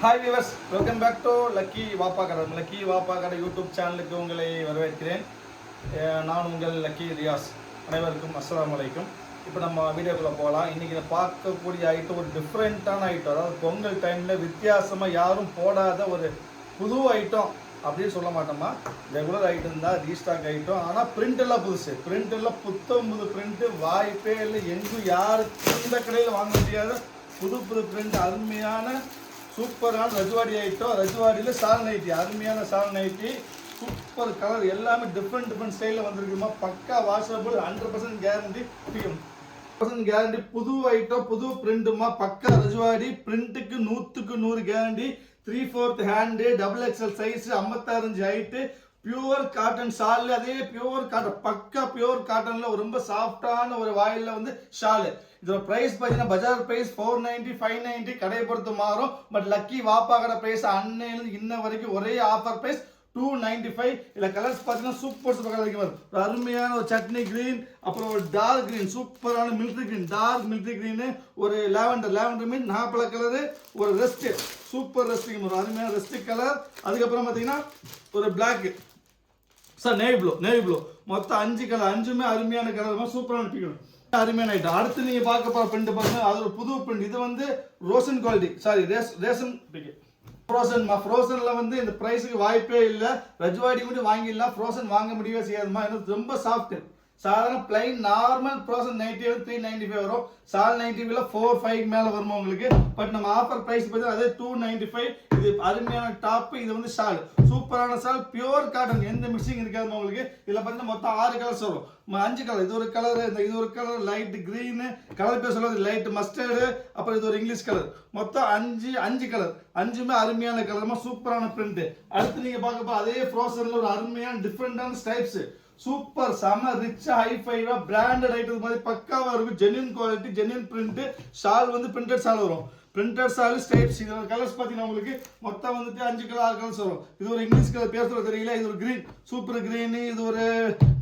Hi viewers welcome back to lucky வாப்பா கடை lucky வாப்பா கடை யூடியூப் சேனலுக்கு உங்களை வரவேற்கிறேன். நான் உங்கள் லக்கி ரியாஸ் அனைவருக்கும் அஸ்லாம் வலைக்கும் இப்போ நம்ம வீடியோக்குள்ளே போகலாம். இன்றைக்கி பார்க்கக்கூடிய ஐட்டம் ஒரு டிஃப்ரெண்ட்டான ஐட்டம் அதாவது பொங்கல் டைமில் வித்தியாசமாக யாரும் போடாத ஒரு புது ஐட்டம் அப்படின்னு சொல்ல மாட்டோமா? ரெகுலர் ஐட்டம் தான் ரீஸ்டாக் ஐட்டம் ஆனால் பிரிண்ட் எல்லாம் புதுசு. பிரிண்ட் எல்லாம் புத்தம் புது பிரிண்ட்டு வாய்ப்பே இல்லை. எங்கும் யாருக்கு இந்த கடையில் வாங்க முடியாத புது புது பிரிண்ட் அருமையான சூப்பரான ரஜுவாடி ஐட்டம் ரஜுவாடியில் சால் நைட்டி அருமையான சால் நைட்டி சூப்பர் கலர் எல்லாமே டிஃப்ரெண்ட் டிஃப்ரெண்ட் ஸ்டைலில் வந்திருக்குமா? பக்கா washable hundred percent guarantee percent guarantee புது ஐட்டம் புது பிரிண்ட்டுமா பக்கா ரஜுவாடி பிரிண்ட்டுக்கு நூற்றுக்கு நூறு guarantee three fourth hand double XL size ஐம்பத்தாறஞ்சு height pure cotton shawl அதே பியூர் காட்டன் பக்கா பியூர் காட்டன்ல ரொம்ப சாஃப்டான ஒரு வாயில வந்து ஷால். இதோட ப்ரைஸ் பார்த்தீங்கன்னா பஜார் price four ninety five ninety கடையை பொறுத்து மாறும். பட் லக்கி வாப்பா கடை ப்ரைஸ் அன்னையிலிருந்து இன்ன வரைக்கும் ஒரே offer price two ninety five இல்லை கலர்ஸ் பார்த்தீங்கன்னா சூப்பர் சூப்பர் கலர் வரும். ஒரு அருமையான ஒரு சட்னி கிரீன் அப்புறம் ஒரு டார்க் கிரீன் சூப்பரான military green dark military green ஒரு லேவண்டர் லேவண்டர் மீன் நாப்பழ கலரு ஒரு ரெஸ்ட் சூப்பர் ரெஸ்டிங் ஒரு அருமையான ரெஸ்ட் கலர் அதுக்கப்புறம் பார்த்தீங்கன்னா ஒரு black sir navy blue navy blue மொத்தம் அஞ்சு கலர் அஞ்சுமே அருமையான கலர் சூப்பரான பிக்கணும் அருமையான ஐட்டம் அடுத்து நீங்கள் பார்க்க போகிற பிரிண்ட் பாருங்க அது ஒரு புது பிரிண்ட் இது வந்து ரோசன் குவாலிட்டி சாரி ரேஸ் ரேஷன் ஃப்ரோசன் ஃப்ரோசனில் வந்து இந்த ப்ரைஸுக்கு வாய்ப்பே இல்லை. ரஜ்வாடி கூட வாங்கிடலாம். ஃப்ரோசன் வாங்க முடியவே செய்யாதுமா எனக்கு ரொம்ப சாஃப்ட்டு சாதாரண பிளைன் நார்மல் ப்ரோசன் நைன்டி வந்து த்ரீ நைன்டி ஃபைவ் வரும். சால் நைன்டி ஃபோர் ஃபைவ் மேலே வருமா உங்களுக்கு? பட் நம்ம ஆஃபர் ப்ரைஸ் பார்த்தா அதே டூ நைன்டி ஃபைவ் இது அருமையான டாப் இது வந்து ஷால் சூப்பரான ஷால் பியூர் காட்டன் எந்த மிக்சிங் இருக்காது உங்களுக்கு? இதில் பார்த்தீங்கன்னா மொத்தம் ஆறு கலர்ஸ் வரும். அஞ்சு கலர் இது ஒரு கலர் இந்த இது ஒரு கலர் லைட் க்ரீனு கலர் பேர் சொல்லுவது லைட் மஸ்டர்டு அப்புறம் இது ஒரு இங்கிலீஷ் கலர் மொத்தம் அஞ்சு அஞ்சு கலர் அஞ்சுமே அருமையான கலர்மா சூப்பரான பிரிண்ட் அடுத்து நீங்கள் பார்க்கப்போ அதே ஃப்ரோசன்ல ஒரு அருமையான டிஃப்ரெண்டான ஸ்டைப்ஸு சூப்பர் செம ரிச் ஹைஃபைவா பிராண்டட் ஐட்டம் மாதிரி பக்காவாக இருக்கும். Genuine quality genuine print shawl வந்து பிரிண்டட் ஷால் வரும். பிரிண்டட் ஷால் ஸ்டைப்ஸ் இதோட கலர்ஸ் பார்த்தீங்கன்னா உங்களுக்கு மொத்தம் வந்துட்டு அஞ்சு கலர் ஆறு கலர்ஸ் வரும். இது ஒரு இங்கிலீஷ் கலர் பேர் சொல்ல தெரியல. இது ஒரு க்ரீன் சூப்பர் க்ரீனு இது ஒரு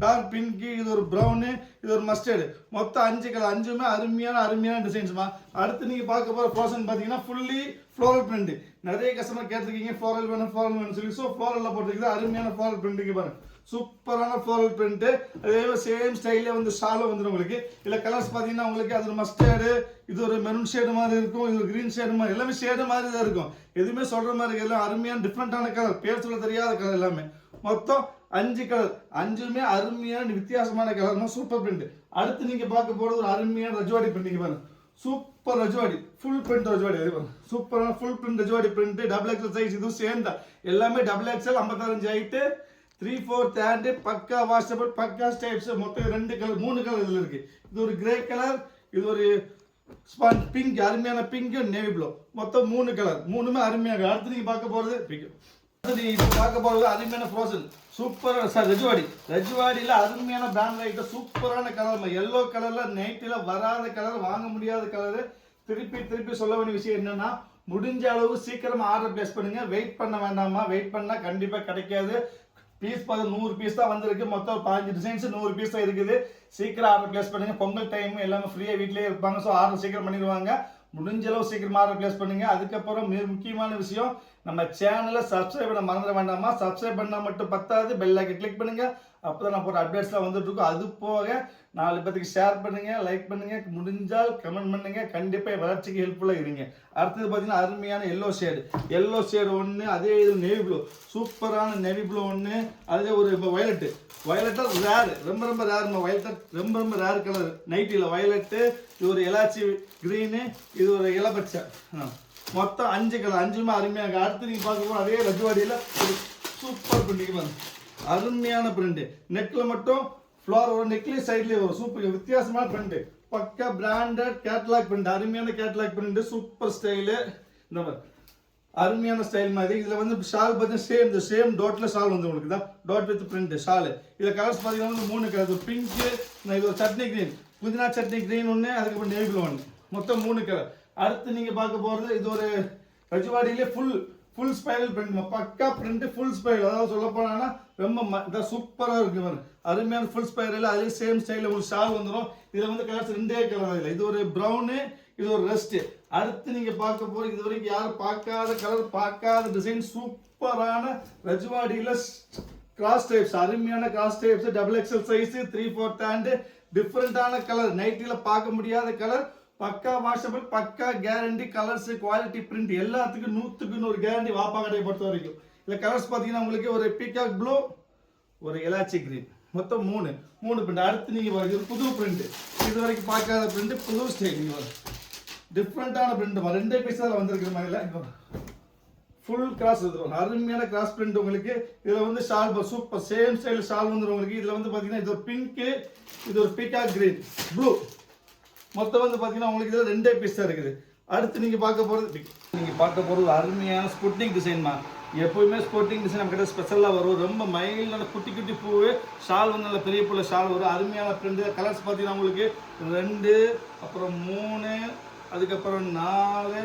டார்க் பிங்கு இது ஒரு ப்ரௌனு இது ஒரு மஸ்டர்டு மொத்தம் அஞ்சு கலர் அஞ்சுமே அருமையான அருமையான டிசைன்ஸ்மா அடுத்து நீங்கள் பார்க்க போகிற ப்ரோசன் பார்த்தீங்கன்னா ஃபுல்லி ஃப்ளோரல் பிரிண்ட் நிறைய கஸ்டமர் கேட்டிருக்கீங்க. ஃப்ளோரல் வேணும் ஃப்ளோரல் வேணும் சொல்லி. ஸோ ஃப்ளோரலில் போட்டிருக்குது அருமையான ஃப்ளோரல் பிரிண்ட்டுக்கு பாருங்க. சூப்பரான ஃபோரல் பிரிண்ட்டு அதே சேம் ஸ்டைலில் வந்து ஷாலும் வந்துடும் உங்களுக்கு. இல்லை கலர்ஸ் பார்த்தீங்கன்னா உங்களுக்கு அது ஒரு மஸ்டர்டு இது ஒரு மெரூன் ஷேடு மாதிரி இருக்கும் இது ஒரு கிரீன் ஷேடு மாதிரி எல்லாமே ஷேடு மாதிரி தான் இருக்கும். எதுவுமே சொல்கிற மாதிரி எல்லாம் அருமையான டிஃப்ரெண்ட்டான கலர் பேர் சொல்ல தெரியாத கலர் எல்லாமே. மொத்தம் அஞ்சு கலர் அஞ்சுமே அருமையான வித்தியாசமான கலர் சூப்பர் பிரிண்ட் அடுத்து நீங்கள் பார்க்க போகிறது ஒரு அருமையான ரஜ்வாடி பிரிண்டிங் பாருங்க. Super Rajwadi. Full print Rajwadi. அது பாருங்க. சூப்பரான full print Rajwadi print double XL size இதுவும் சேர்ந்தா எல்லாமே டபுள் எக்ஸல் ஐம்பத்தாறு ஹைட்டு த்ரீ ஃபோர்த் ஹேண்டு பக்கா வாஷபிள் பக்கா ஸ்டைப்ஸ் மொத்தம் ரெண்டு கலர் மூணு கலர் இதில் இருக்கு. இது ஒரு கிரே கலர் இது ஒரு ஸ்பான் பிங்க் அருமையான பிங்க் நேவி ப்ளூ மொத்தம் மூணு கலர் மூணுமே அருமையாக அடுத்து நீங்கள் பார்க்க போகிறது பிங்க் அடுத்து நீங்கள் இப்போ பார்க்க போகிறது அருமையான ஃப்ரோசன் சூப்பர் சார் ரஜுவாடி. ரஜுவாடியில் அருமையான பிராண்ட் ஐட்டம் சூப்பரான கலர் எல்லோ கலரில் நைட்டில் வராத கலர் வாங்க முடியாத கலர் திருப்பி திருப்பி சொல்ல வேண்டிய விஷயம் என்னென்னா முடிஞ்ச அளவு சீக்கிரமாக ஆர்டர் பிளேஸ் பண்ணுங்கள் வெயிட் பண்ண வேண்டாமா? வெயிட் பண்ணால் கண்டிப்பாக கிடைக்காது. பீஸ் பார்த்து நூறு பீஸ் தான் வந்திருக்கு. மொத்தம் பதினஞ்சு டிசைன்ஸ் நூறு பீஸ் தான் இருக்குது. சீக்கிரம் ஆர்டர் பிளேஸ் பண்ணுங்க. பொங்கல் டைம் எல்லாமே ஃப்ரீயாக வீட்லயே இருப்பாங்க. ஸோ ஆர்டர் சீக்கிரம் பண்ணிடுவாங்க. முடிஞ்ச அளவு சீக்கிரம் ஆர்டர் பிளேஸ் பண்ணுங்க. அதுக்கப்புறம் மிக முக்கியமான விஷயம் நம்ம சேனலை சப்ஸ்கிரைப் பண்ண மறந்துட வேண்டாமா? சப்ஸ்கிரைப் பண்ணால் மட்டும் பத்தாது. பெல் ஐக்கன் கிளிக் அப்போ நான் போகிற அப்டேட்ஸ்லாம் வந்துட்டுருக்கோம் அது போக நாலு பேத்துக்கு ஷேர் பண்ணுங்கள் லைக் பண்ணுங்கள் முடிஞ்சால் கமெண்ட் பண்ணுங்கள் கண்டிப்பாக வளர்ச்சிக்கு ஹெல்ப்ஃபுல்லாக இருங்க. அடுத்தது பார்த்தீங்கன்னா அருமையான எல்லோ ஷேடு எல்லோ ஷேடு ஒன்று அதே இது நெவி ப்ளூ சூப்பரான நெவி ப்ளூ ஒன்று அதே ஒரு இப்போ வயலட்டு வயலட்டாக ரேர் ரொம்ப ரொம்ப ரேர்மா வயலட் ரொம்ப ரொம்ப ரேர் கலர் நைட்டியில் வயலட்டு இது ஒரு எலாச்சி க்ரீனு இது ஒரு இலப்பச்சை மொத்தம் அஞ்சு கலர் அஞ்சுமே அருமையாக அடுத்து நீங்கள் பார்க்க போனால் அதே ரஜுவாடியில் ஒரு சூப்பர் பிரிண்டிங் அருமையான பிரிண்ட் நெக்ல மட்டும் ஃப்ளோர் வரும் நெக்லேஸ் சைட்லேயே வரும். சூப்பர் வித்தியாசமான பிரிண்ட் பக்கா பிராண்டட் கேட்லாக் பிரிண்ட் அருமையான கேட்லாக் பிரிண்ட் சூப்பர் ஸ்டைலு இந்த மாதிரி. அருமையான ஸ்டைல் மாதிரி. இதுல வந்து ஷால் பார்த்தீங்கன்னா சேம் இந்த சேம் டோட்டில் ஷால் வந்து உங்களுக்கு. தான் டோட் வித் பிரிண்ட் ஷால் இதுல கலர்ஸ் பார்த்தீங்கன்னா வந்து மூணு கலர் பிங்க்கு இது ஒரு சட்னி கிரீன் புதினா சட்னி கிரீன் ஒன்று அதுக்கப்புறம் நேவில ஒன்று மொத்தம் மூணு கலர் அடுத்து நீங்க பார்க்க போறது இது ஒரு ரஜுவாடியிலே ஃபுல் ஃபுல் ஸ்பைரல் பிரிண்ட் பக்கா பிரிண்ட் ஃபுல் ஸ்பைரல் அதாவது சொல்ல போனா ரொம்ப ம- சூப்பராக சூப்பரா இருக்கு அருமையான ஃபுல் ஸ்பைரல் அதே சேம் ஸ்டைலில் ஒரு ஷால் வந்துடும் இதில் வந்து கலர்ஸ் ரெண்டே கலர் இல்லை இது ஒரு ப்ரௌனு இது ஒரு ரெஸ்ட்டு அடுத்து நீங்கள் பார்க்க போகிற இது வரைக்கும் யாரும் பார்க்காத கலர் பார்க்காத டிசைன் சூப்பரான ரஜ்வாடியில் கிராஸ் டைப்ஸ் அருமையான cross stripes double XL size three fourth hand டிஃப்ரெண்ட்டான கலர் நைட்டியில் பார்க்க முடியாத கலர் பக்கா வாஷபிள் பக்கா கேரண்டி கலர்ஸ் குவாலிட்டி பிரிண்ட் எல்லாத்துக்கும் நூற்றுக்கு நூறு கேரண்டி வாப்பா கடையை பொறுத்த வரைக்கும். இல்லை கலர்ஸ் பார்த்தீங்கன்னா உங்களுக்கு ஒரு பீகாக் ப்ளூ ஒரு எலாச்சி கிரீன் மொத்தம் மூணு. மூணு பிரிண்ட் அடுத்து நீங்கள் பாருங்க புது பிரிண்ட் இது வரைக்கும் பார்க்காத பிரிண்ட் புது ஸ்டைல் நீங்க பாருங்க. டிஃப்ரெண்டான பிரிண்ட் ரெண்டே பீஸால வந்திருக்கிற மாதிரில ஃபுல் கிராஸ் வந்துடும் அருமையான கிராஸ் பிரிண்ட் உங்களுக்கு. இதில் வந்து shawl super same style shawl வந்துடும் உங்களுக்கு. இதில் வந்து பார்த்தீங்கன்னா இது ஒரு பிங்க்கு இது ஒரு பீகாக் கிரீன் ப்ளூ மொத்தம் வந்து பார்த்தீங்கன்னா உங்களுக்கு இதில் ரெண்டே பீஸ் தான் இருக்குது. அடுத்து நீங்கள் பார்க்க போகிறது நீங்கள் பார்க்க போகிறது அருமையான ஸ்புட்னிங் டிசைன்மா எப்போயுமே ஸ்போர்ட்டிங் டிசைன் நம்ம கிட்ட ஸ்பெஷலாக வரும். ரொம்ப மைல்டான குட்டி குட்டி பூ ஷால் வந்து நல்ல பெரிய பூவில் ஷால் வரும். அருமையான பிரிண்ட் கலர்ஸ் பார்த்தீங்கன்னா உங்களுக்கு ரெண்டு அப்புறம் மூணு அதுக்கப்புறம் நாலு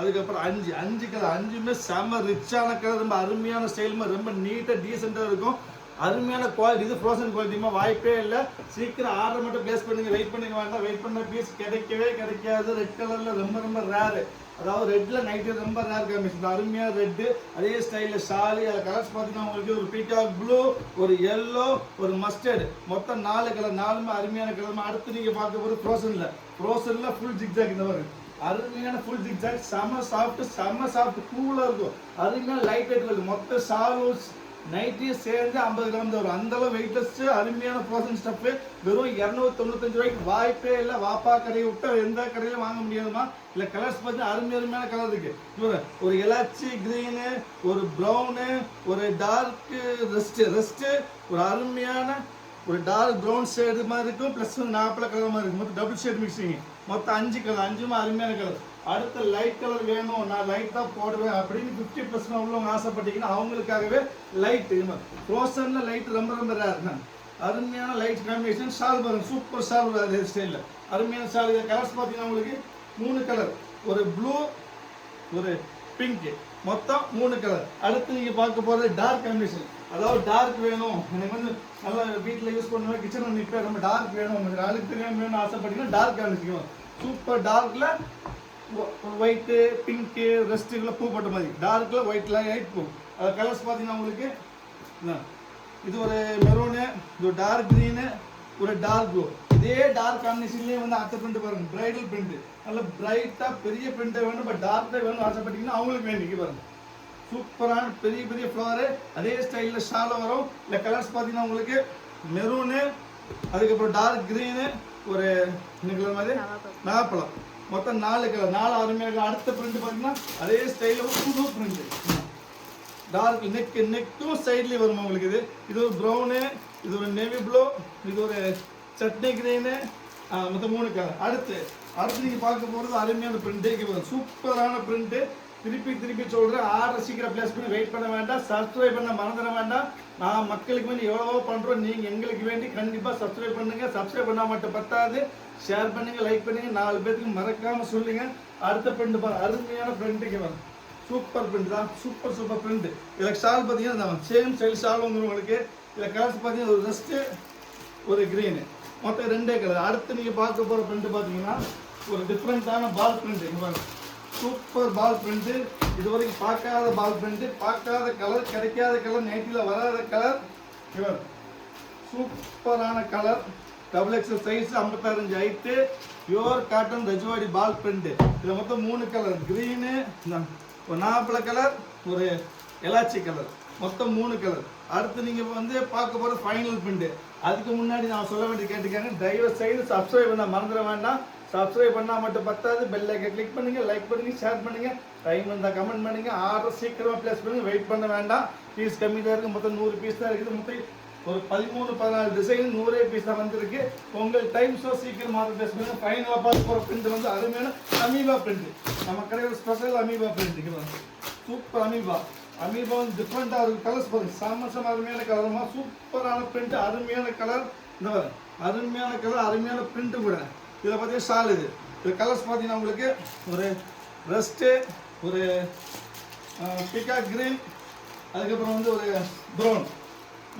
அதுக்கப்புறம் அஞ்சு. அஞ்சு கலர் அஞ்சுமே செம ரிச்சான கலர் ரொம்ப அருமையான ஸ்டைலுமே ரொம்ப நீட்டாக டீசெண்டாக இருக்கும். அருமையான குவாலிட்டி இது ஃப்ரோசன் குவாலிட்டிமா வாய்ப்பே இல்லை. சீக்கிரம் ஆர்டர் மட்டும் பிளேஸ் பண்ணுங்க வெயிட் பண்ணுங்க வேண்டாம் வெயிட் பண்ண பீஸ் கிடைக்கவே கிடைக்காது. ரெட் கலரில் ரொம்ப ரொம்ப ரேரு அதாவது ரெட்டில் நைட்டு ரொம்ப ரேர் காம்பினேஷன் அருமையாக ரெட்டு அதே ஸ்டைலில் ஷாலி அதில் கலர்ஸ் பார்த்தீங்கன்னா உங்களுக்கு ஒரு பீகாக் ப்ளூ ஒரு எல்லோ ஒரு மஸ்டர்டு மொத்தம் நாலு கலர் நாலுமே அருமையான கலர் அடுத்து நீங்கள் பார்க்க போகிறது ஃப்ரோசனில் ஃப்ரோசனில் ஃபுல் ஜிக்ஜாக் இந்த மாதிரி அருமையான ஃபுல் ஜிக்ஜாக் செம சாஃப்ட்டு செம சாஃப்ட் கூலாக இருக்கும். அருமையான லைட் வெயிட் வருது மொத்த ஷாலும் நைட்டியும் சேர்ந்து ஐம்பது கிராம் தான் வரும். அந்த அளவு அருமையான ப்ரோசன் ஸ்டஃப் வெறும் இரநூத்தி தொண்ணூத்தஞ்சு ரூபாய்க்கு வாய்ப்பே இல்லை. வாப்பா கடையை விட்டு எந்த கடையிலும் வாங்க முடியாதுமா இல்லை கலர்ஸ் பார்த்து அருமை அருமையான கலர் இருக்குது ஒரு எலாச்சி கிரீனு ஒரு ப்ரௌனு ஒரு டார்க்கு ரெஸ்ட்டு ரெஸ்ட்டு ஒரு அருமையான ஒரு டார்க் ப்ரௌன் ஷேடு மாதிரி இருக்கும் ப்ளஸ் நாப்பிள கலர் மாதிரி இருக்கும். மொத்தம் டபுள் ஷேட் மிக்சிங் மொத்தம் அஞ்சு கலர் அஞ்சுமே அருமையான கலர் அடுத்த லைட் கலர் வேணும். நான் லைட் தான் போடுவேன் அப்படின்னு ஃபிஃப்டி பர்சன்ட் உள்ளவங்க ஆசைப்பட்டீங்கன்னா அவங்களுக்காகவே லைட் ரோசனில் லைட் ரொம்ப ரொம்ப ரேர் தான். அருமையான லைட் காம்பினேஷன் ஷால் பாருங்க சூப்பர் ஷால் ஹேர் ஸ்டைலில் அருமையான ஷால் கலர்ஸ் பார்த்தீங்கன்னா உங்களுக்கு மூணு கலர் ஒரு ப்ளூ ஒரு பிங்க் மொத்தம் மூணு கலர் அடுத்து நீங்கள் பார்க்க போகிறது டார்க் காம்பினேஷன் அதாவது டார்க் வேணும். எனக்கு வந்து நல்லா வீட்டில் யூஸ் பண்ணுவேன். கிச்சனில் நிற்பேன் நம்ம டார்க் வேணும். உங்களுக்கு அழுக்கு வேணும்னு ஆசைப்பட்டீங்கன்னா டார்க் காம்பினேஷன் சூப்பர் டார்க்கில் ஒயிட்டு பிங்க்கு ரெஸ்ட்டுக்குள்ள பூ போட்ட மாதிரி. டார்க்கில் ஒயிட்டில் ஹைட் பூ. அது கலர்ஸ் பார்த்தீங்கன்னா உங்களுக்கு இது ஒரு மெரூனு இது ஒரு டார்க் க்ரீனு ஒரு டார்க் ப்ளூ இதே டார்க் காம்பினேஷன்லேயே வந்து அடுத்த பிரிண்ட் பாருங்க. பிரைடல் பிரிண்ட் நல்ல பிரைட்டாக பெரிய பிரிண்ட்டை வேணும் பட் டார்க்காக வேணும் ஆசைப்பட்டீங்கன்னா அவங்களுக்கு வேணும் இங்கே பாருங்க சூப்பரான பெரிய பெரிய ஃப்ளவரு அதே ஸ்டைலில் ஷால வரும். இல்லை கலர்ஸ் பார்த்தீங்கன்னா உங்களுக்கு மெரூனு அதுக்கப்புறம் டார்க் க்ரீனு ஒரு என்ன கலர் மாதிரி? நாகப்பழம் மொத்தம் நாலு கலர் நாலு அருமையாக இருக்கும். அடுத்த பிரிண்ட் பார்த்தீங்கன்னா அதே ஸ்டைலில் புது பிரிண்ட் டார்க் நெக் நெக்கும் சைட்லேயே வரும் உங்களுக்கு இது? இது ஒரு ப்ரௌனு இது ஒரு நேவி ப்ளூ இது ஒரு சட்னி க்ரீனு மொத்தம் மூணு கலர் அடுத்து அடுத்து நீங்கள் பார்க்க போகிறது அருமையான பிரிண்ட்டு சூப்பரான பிரிண்ட்டு திருப்பி திருப்பி சொல்கிறேன் ஆர்டர் சீக்கிரம் ப்ளேஸ் பண்ணி வெயிட் பண்ண வேண்டாம். சப்ஸ்கிரைப் பண்ண மறந்துட வேண்டாம். நான் மக்களுக்கு வேண்டி எவ்வளவோ பண்ணுறோம் நீங்கள் எங்களுக்கு வேண்டி கண்டிப்பாக சப்ஸ்கிரைப் பண்ணுங்கள் சப்ஸ்கிரைப் பண்ணால் மட்டும் பத்தாது. ஷேர் பண்ணுங்கள் லைக் பண்ணுங்கள் நாலு பேருக்கு மறக்காமல் சொல்லுங்கள் அடுத்த பிரிண்ட் பாருங்க அருமையான பிரிண்ட்டுக்கு வரும் சூப்பர் பிரிண்ட் தான். சூப்பர் சூப்பர் பிரிண்ட் இதில் ஷால் பார்த்தீங்கன்னா சேம் ஸ்டைல் ஷால் வந்துடும் உங்களுக்கு. இதில் கலர்ஸ் பார்த்தீங்கன்னா ஒரு ரெஸ்ட்டு ஒரு க்ரீனு மொத்தம் ரெண்டே கலர் அடுத்து நீங்கள் பார்க்க போகிற பிரிண்ட் பார்த்தீங்கன்னா ஒரு டிஃப்ரெண்ட்டான பால் பிரிண்ட் இங்கே சூப்பர் பால் பிரிண்ட்டு இது வரைக்கும் பார்க்காத பால் பிரிண்ட்டு பார்க்காத கலர் கிடைக்காத கலர் நைட்டியில் வராத கலர் இவர் சூப்பரான colour double XL size ஐம்பத்தாறஞ்சு height pure cotton Rajwadi ball print இதில் மொத்தம் மூணு கலர் க்ரீனு ஒரு நாப்பழ கலர் ஒரு எலாச்சி கலர் மொத்தம் மூணு கலர் அடுத்து நீங்கள் வந்து பார்க்க போகிற ஃபைனல் பிரிண்ட் அதுக்கு முன்னாடி நான் சொல்ல வேண்டிய கேட்டுக்காங்க தயவு செய்து சப்ஸ்கிரைப் பண்ண மறந்துட வேண்டாம். சப்ஸ்கிரைப் பண்ணால் மட்டும் பத்தாது பெல் ஐக்கன் கிளிக் பண்ணுங்கள் லைக் பண்ணுங்கள் ஷேர் பண்ணுங்கள் டைம் இருந்தால் கமெண்ட் பண்ணுங்க ஆர்டர் சீக்கிரமாக ப்ளேஸ் பண்ணுங்கள் வெயிட் பண்ண வேண்டாம். பீஸ் கம்மி தான் இருக்குது மொத்தம் நூறு பீஸ் தான் இருக்குது. மொத்தம் ஒரு பதிமூணு பதினாலு டிசைன் நூறே பீஸ் தான் வந்திருக்கு. உங்கள் டைம் ஷோ சீக்கிரம் ப்ளேஸ் பண்ணுங்கள் ஃபைனலாக பார்த்து போகிற பிரிண்ட் வந்து அருமையான அமீபா பிரிண்ட் நம்ம கடையில் special amoeba print super amoeba. Amoeba வந்து டிஃப்ரெண்ட்டாக இருக்கும் கலர்ஸ் பாருங்க. சாமசம் அருமையான கலருமா சூப்பரான பிரிண்ட் அருமையான கலர் இந்த அருமையான கலர் அருமையான பிரிண்ட்டு கூட. இதில் பார்த்தீங்கன்னா ஷால் இது. இது கலர்ஸ் பார்த்தீங்கன்னா உங்களுக்கு ஒரு ரெஸ்ட்டு ஒரு பிகா க்ரீன் அதுக்கப்புறம் வந்து ஒரு ப்ரௌன்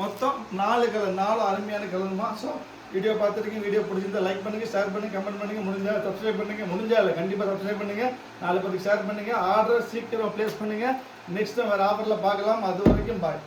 மொத்தம் நாலு கலர் நாலு அருமையான கலருமா ஸோ வீடியோ பார்த்துருக்கீங்க வீடியோ பிடிச்சிருந்தா லைக் பண்ணுங்க ஷேர் பண்ணுங்க கமெண்ட் பண்ணுங்க. முடிஞ்சா சப்ஸ்கிரைப் பண்ணுங்க. முடிஞ்சால கண்டிப்பாக சப்ஸ்கிரைப் பண்ணுங்க. நாலு பேருக்கு ஷேர் பண்ணுங்க. ஆர்டர் சீக்கிரம் ப்ளேஸ் பண்ணுங்க. நெக்ஸ்ட் வேறு ஆஃபரில் பார்க்கலாம். அது வரைக்கும் பாய்